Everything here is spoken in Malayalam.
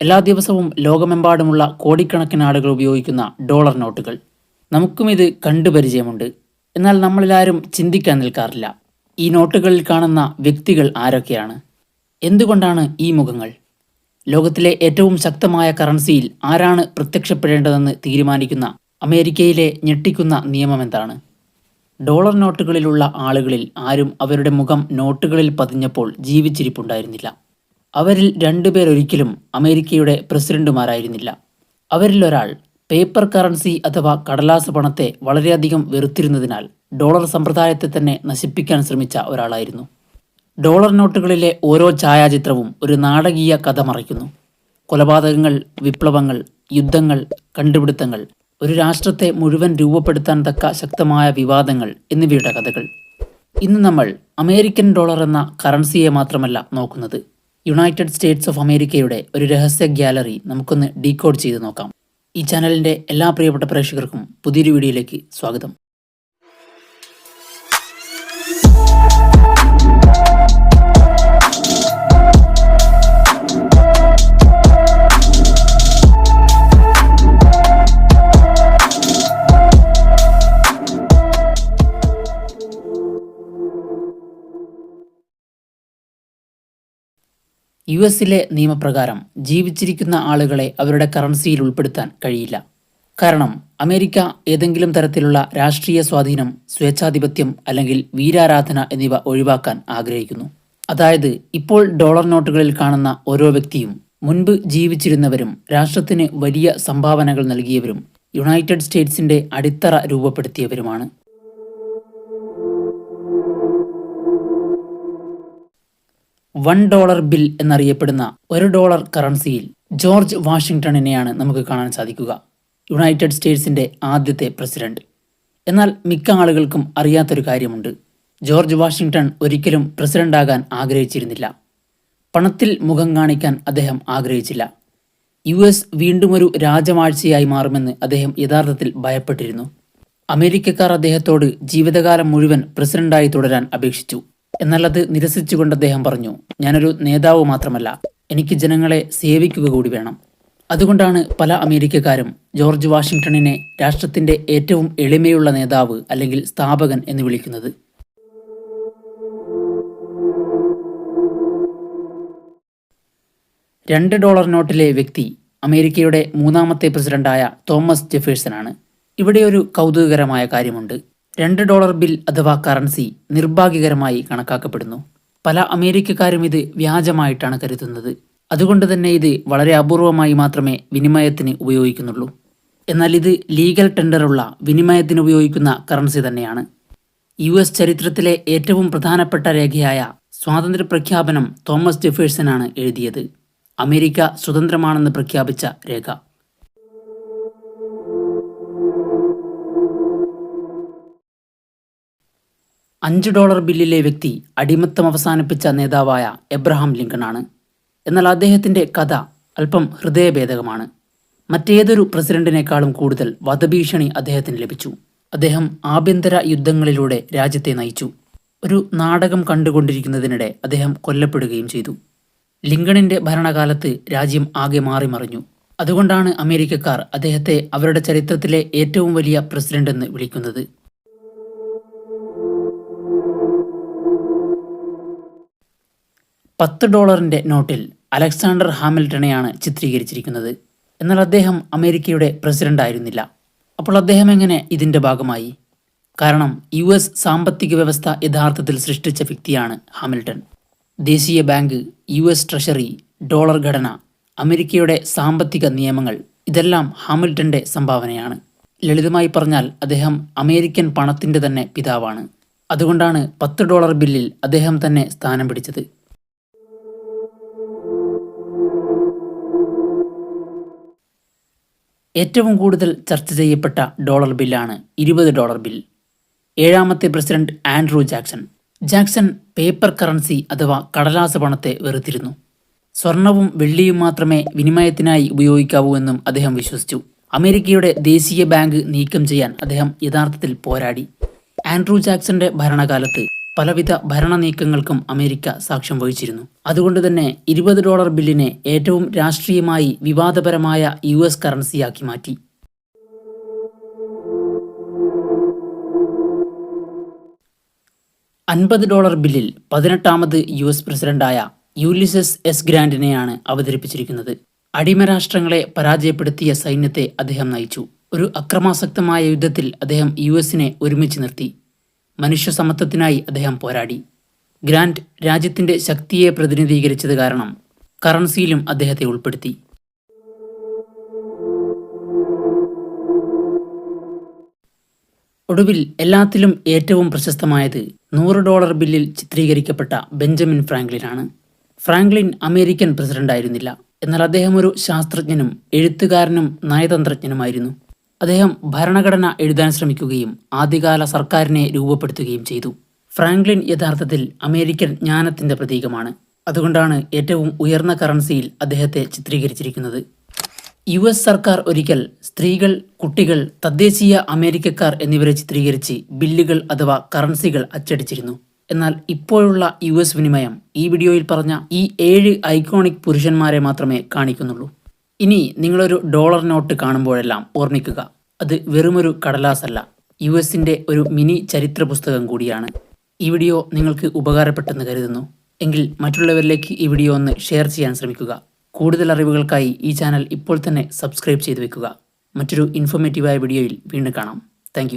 എല്ലാ ദിവസവും ലോകമെമ്പാടുമുള്ള കോടിക്കണക്കിന് ആളുകൾ ഉപയോഗിക്കുന്ന ഡോളർ നോട്ടുകൾ. നമുക്കും ഇത് കണ്ടുപരിചയമുണ്ട് എന്നാൽ നമ്മളെല്ലാവരും ചിന്തിക്കാൻ നിൽക്കാറില്ല. ഈ നോട്ടുകളിൽ കാണുന്ന വ്യക്തികൾ ആരൊക്കെയാണ്? എന്തുകൊണ്ടാണ് ഈ മുഖങ്ങൾ? ലോകത്തിലെ ഏറ്റവും ശക്തമായ കറൻസിയിൽ ആരാണ് പ്രത്യക്ഷപ്പെടേണ്ടതെന്ന് തീരുമാനിക്കുന്ന അമേരിക്കയിലെ ഞെട്ടിക്കുന്ന നിയമം എന്താണ്? ഡോളർ നോട്ടുകളിലുള്ള ആളുകളിൽ ആരും അവരുടെ മുഖം നോട്ടുകളിൽ പതിഞ്ഞപ്പോൾ ജീവിച്ചിരിപ്പുണ്ടായിരുന്നില്ല. അവരിൽ രണ്ടുപേർ ഒരിക്കലും അമേരിക്കയുടെ പ്രസിഡന്റുമാരായിരുന്നില്ല. അവരിലൊരാൾ പേപ്പർ കറൻസി അഥവാ കടലാസ് പണത്തെ വളരെയധികം വെറുത്തിരുന്നതിനാൽ ഡോളർ സമ്പ്രദായത്തെ തന്നെ നശിപ്പിക്കാൻ ശ്രമിച്ച ഒരാളായിരുന്നു. ഡോളർ നോട്ടുകളിലെ ഓരോ ഛായാചിത്രവും ഒരു നാടകീയ കഥ മറയ്ക്കുന്നു. കൊലപാതകങ്ങൾ വിപ്ലവങ്ങൾ യുദ്ധങ്ങൾ കണ്ടുപിടുത്തങ്ങൾ ഒരു രാഷ്ട്രത്തെ മുഴുവൻ രൂപപ്പെടുത്താൻ തക്ക ശക്തമായ വിവാദങ്ങൾ എന്നിവയുടെ കഥകൾ. ഇന്ന് നമ്മൾ അമേരിക്കൻ ഡോളർ എന്ന കറൻസിയെ മാത്രമല്ല നോക്കുന്നത്. യുണൈറ്റഡ് സ്റ്റേറ്റ്സ് ഓഫ് അമേരിക്കയുടെ ഒരു രഹസ്യ ഗ്യാലറി നമുക്കൊന്ന് ഡീകോഡ് ചെയ്ത് നോക്കാം. ഈ ചാനലിന്റെ എല്ലാ പ്രിയപ്പെട്ട പ്രേക്ഷകർക്കും പുതിയൊരു വീഡിയോയിലേക്ക് സ്വാഗതം. യു എസിലെ നിയമപ്രകാരം ജീവിച്ചിരിക്കുന്ന ആളുകളെ അവരുടെ കറൻസിയിൽ ഉൾപ്പെടുത്താൻ കഴിയില്ല. കാരണം അമേരിക്ക ഏതെങ്കിലും തരത്തിലുള്ള രാഷ്ട്രീയ സ്വാധീനം സ്വേച്ഛാധിപത്യം അല്ലെങ്കിൽ വീരാരാധന എന്നിവ ഒഴിവാക്കാൻ ആഗ്രഹിക്കുന്നു. അതായത് ഇപ്പോൾ ഡോളർ നോട്ടുകളിൽ കാണുന്ന ഓരോ വ്യക്തിയും മുൻപ് ജീവിച്ചിരുന്നവരും രാഷ്ട്രത്തിന് വലിയ സംഭാവനകൾ നൽകിയവരും യുണൈറ്റഡ് സ്റ്റേറ്റ്സിന്റെ അടിത്തറ രൂപപ്പെടുത്തിയവരുമാണ്. വൺ ഡോളർ ബിൽ എന്നറിയപ്പെടുന്ന ഒരു ഡോളർ കറൻസിയിൽ ജോർജ് വാഷിംഗ്ടണിനെയാണ് നമുക്ക് കാണാൻ സാധിക്കുക. യുണൈറ്റഡ് സ്റ്റേറ്റ്സിന്റെ ആദ്യത്തെ പ്രസിഡന്റ്. എന്നാൽ മിക്ക ആളുകൾക്കും അറിയാത്തൊരു കാര്യമുണ്ട്. ജോർജ് വാഷിംഗ്ടൺ ഒരിക്കലും പ്രസിഡന്റാകാൻ ആഗ്രഹിച്ചിരുന്നില്ല. പണത്തിൽ മുഖം കാണിക്കാൻ അദ്ദേഹം ആഗ്രഹിച്ചില്ല. യു എസ് വീണ്ടും ഒരു രാജവാഴ്ചയായി മാറുമെന്ന് അദ്ദേഹം യഥാർത്ഥത്തിൽ ഭയപ്പെട്ടിരുന്നു. അമേരിക്കക്കാർ അദ്ദേഹത്തോട് ജീവിതകാലം മുഴുവൻ പ്രസിഡന്റായി തുടരാൻ അപേക്ഷിച്ചു. എന്നാൽ അത് നിരസിച്ചുകൊണ്ട് അദ്ദേഹം പറഞ്ഞു ഞാനൊരു നേതാവ് മാത്രമല്ല എനിക്ക് ജനങ്ങളെ സേവിക്കുക കൂടി വേണം. അതുകൊണ്ടാണ് പല അമേരിക്കക്കാരും ജോർജ് വാഷിംഗ്ടണിനെ രാഷ്ട്രത്തിന്റെ ഏറ്റവും എളിമയുള്ള നേതാവ് അല്ലെങ്കിൽ സ്ഥാപകൻ എന്ന് വിളിക്കുന്നത്. രണ്ട് ഡോളർ നോട്ടിലെ വ്യക്തി അമേരിക്കയുടെ മൂന്നാമത്തെ പ്രസിഡന്റായ തോമസ് ജെഫേഴ്സൺ ആണ്. ഇവിടെ ഒരു കൗതുകകരമായ കാര്യമുണ്ട്. രണ്ട് ഡോളർ ബിൽ അഥവാ കറൻസി നിർഭാഗ്യകരമായി കണക്കാക്കപ്പെടുന്നു. പല അമേരിക്കക്കാരും ഇത് വ്യാജമായിട്ടാണ് കരുതുന്നത്. അതുകൊണ്ട് തന്നെ ഇത് വളരെ അപൂർവമായി മാത്രമേ വിനിമയത്തിന് ഉപയോഗിക്കുന്നുള്ളൂ. എന്നാൽ ഇത് ലീഗൽ ടെൻഡറുള്ള വിനിമയത്തിന് ഉപയോഗിക്കുന്ന കറൻസി തന്നെയാണ്. യു എസ് ചരിത്രത്തിലെ ഏറ്റവും പ്രധാനപ്പെട്ട രേഖയായ സ്വാതന്ത്ര്യ പ്രഖ്യാപനം തോമസ് ജെഫേഴ്സനാണ് എഴുതിയത്. അമേരിക്ക സ്വതന്ത്രമാണെന്ന് പ്രഖ്യാപിച്ച രേഖ. അഞ്ച് ഡോളർ ബില്ലിലെ വ്യക്തി അടിമത്തം അവസാനിപ്പിച്ച നേതാവായ എബ്രഹാം ലിങ്കൺ ആണ് എന്നാൽ അദ്ദേഹത്തിന്റെ കഥ അല്പം ഹൃദയഭേദകമാണ്. മറ്റേതൊരു പ്രസിഡന്റിനേക്കാളും കൂടുതൽ വധഭീഷണി അദ്ദേഹത്തിന് ലഭിച്ചു. അദ്ദേഹം ആഭ്യന്തര യുദ്ധങ്ങളിലൂടെ രാജ്യത്തെ നയിച്ചു. ഒരു നാടകം കണ്ടുകൊണ്ടിരിക്കുന്നതിനിടെ അദ്ദേഹം കൊല്ലപ്പെടുകയും ചെയ്തു. ലിങ്കണിന്റെ ഭരണകാലത്ത് രാജ്യം ആകെ മാറിമറിഞ്ഞു. അതുകൊണ്ടാണ് അമേരിക്കക്കാർ അദ്ദേഹത്തെ അവരുടെ ചരിത്രത്തിലെ ഏറ്റവും വലിയ പ്രസിഡന്റ് എന്ന് വിളിക്കുന്നത്. പത്ത് ഡോളറിന്റെ നോട്ടിൽ അലക്സാണ്ടർ ഹാമിൽട്ടണെയാണ് ചിത്രീകരിച്ചിരിക്കുന്നത്. എന്നാൽ അദ്ദേഹം അമേരിക്കയുടെ പ്രസിഡന്റ് ആയിരുന്നില്ല. അപ്പോൾ അദ്ദേഹം എങ്ങനെ ഇതിന്റെ ഭാഗമായി? കാരണം യു എസ് സാമ്പത്തിക വ്യവസ്ഥ യഥാർത്ഥത്തിൽ സൃഷ്ടിച്ച വ്യക്തിയാണ് ഹാമിൽട്ടൺ. ദേശീയ bank U S treasury dollar ഘടന അമേരിക്കയുടെ സാമ്പത്തിക നിയമങ്ങൾ ഇതെല്ലാം ഹാമിൽട്ടന്റെ സംഭാവനയാണ്. ലളിതമായി പറഞ്ഞാൽ അദ്ദേഹം അമേരിക്കൻ പണത്തിന്റെ തന്നെ പിതാവാണ്. അതുകൊണ്ടാണ് പത്ത് ഡോളർ ബില്ലിൽ അദ്ദേഹം തന്നെ സ്ഥാനം പിടിച്ചത്. ഏറ്റവും കൂടുതൽ ചർച്ച ചെയ്യപ്പെട്ട ഡോളർ ബില്ലാണ് ഇരുപത് ഡോളർ ബിൽ. ഏഴാമത്തെ president Andrew Jackson. Jackson paper currency അഥവാ കടലാസ പണത്തെ വെറുത്തിരുന്നു. സ്വർണവും വെള്ളിയും മാത്രമേ വിനിമയത്തിനായി ഉപയോഗിക്കാവൂ എന്നും അദ്ദേഹം വിശ്വസിച്ചു. അമേരിക്കയുടെ ദേശീയ ബാങ്ക് നീക്കം ചെയ്യാൻ അദ്ദേഹം യഥാർത്ഥത്തിൽ പോരാടി. ആൻഡ്രൂ ജാക്സന്റെ ഭരണകാലത്ത് പലവിധ ഭരണ നീക്കങ്ങൾക്കും അമേരിക്ക സാക്ഷ്യം വഹിച്ചിരുന്നു. അതുകൊണ്ട് തന്നെ ഇരുപത് ഡോളർ ബില്ലിനെ ഏറ്റവും രാഷ്ട്രീയമായി വിവാദപരമായ യു എസ് കറൻസിയാക്കി മാറ്റി. അൻപത് ഡോളർ ബില്ലിൽ പതിനെട്ടാമത് യു എസ് പ്രസിഡന്റായ യൂലിസസ് എസ് ഗ്രാൻഡിനെയാണ് അവതരിപ്പിച്ചിരിക്കുന്നത്. അടിമരാഷ്ട്രങ്ങളെ പരാജയപ്പെടുത്തിയ സൈന്യത്തെ അദ്ദേഹം നയിച്ചു. ഒരു അക്രമാസക്തമായ യുദ്ധത്തിൽ അദ്ദേഹം യു എസിനെ ഒരുമിച്ച് നിർത്തി. മനുഷ്യ സമത്വത്തിനായി അദ്ദേഹം പോരാടി. ഗ്രാൻഡ് രാജ്യത്തിന്റെ ശക്തിയെ പ്രതിനിധീകരിച്ചത് കാരണം കറൻസിയിലും അദ്ദേഹത്തെ ഉൾപ്പെടുത്തി. ഒടുവിൽ എല്ലാത്തിലും ഏറ്റവും പ്രശസ്തമായത് നൂറ് ഡോളർ ബില്ലിൽ ചിത്രീകരിക്കപ്പെട്ട ബെഞ്ചമിൻ ഫ്രാങ്ക്ലിനാണ് ഫ്രാങ്ക്ലിൻ അമേരിക്കൻ പ്രസിഡന്റായിരുന്നില്ല. എന്നാൽ അദ്ദേഹം ഒരു ശാസ്ത്രജ്ഞനും എഴുത്തുകാരനും നയതന്ത്രജ്ഞനുമായിരുന്നു. അദ്ദേഹം ഭരണഘടന എഴുതാൻ ശ്രമിക്കുകയും ആദ്യകാല സർക്കാരിനെ രൂപപ്പെടുത്തുകയും ചെയ്തു. ഫ്രാങ്ക്ലിൻ യഥാർത്ഥത്തിൽ അമേരിക്കൻ ജ്ഞാനത്തിന്റെ പ്രതീകമാണ്. അതുകൊണ്ടാണ് ഏറ്റവും ഉയർന്ന കറൻസിയിൽ അദ്ദേഹത്തെ ചിത്രീകരിച്ചിരിക്കുന്നത്. യു എസ് സർക്കാർ ഒരിക്കൽ സ്ത്രീകൾ കുട്ടികൾ തദ്ദേശീയ അമേരിക്കക്കാർ എന്നിവരെ ചിത്രീകരിച്ച് ബില്ലുകൾ അഥവാ കറൻസികൾ അച്ചടിച്ചിരുന്നു. എന്നാൽ ഇപ്പോഴുള്ള യു എസ് വിനിമയം ഈ വീഡിയോയിൽ പറഞ്ഞ ഈ ഏഴ് ഐക്കോണിക് പുരുഷന്മാരെ മാത്രമേ കാണിക്കുന്നുള്ളൂ. ഇനി നിങ്ങളൊരു ഡോളർ നോട്ട് കാണുമ്പോഴെല്ലാം ഓർമ്മിക്കുക അത് വെറുമൊരു കടലാസല്ല. യു എസിന്റെ ഒരു മിനി ചരിത്ര പുസ്തകം കൂടിയാണ്. ഈ വീഡിയോ നിങ്ങൾക്ക് ഉപകാരപ്പെട്ടെന്ന് കരുതുന്നു. എങ്കിൽ മറ്റുള്ളവരിലേക്ക് ഈ വീഡിയോ ഒന്ന് ഷെയർ ചെയ്യാൻ ശ്രമിക്കുക. കൂടുതൽ അറിവുകൾക്കായി ഈ ചാനൽ ഇപ്പോൾ തന്നെ സബ്സ്ക്രൈബ് ചെയ്തു വെക്കുക. മറ്റൊരു ഇൻഫോർമേറ്റീവായ വീഡിയോയിൽ വീണ്ടും കാണാം. താങ്ക്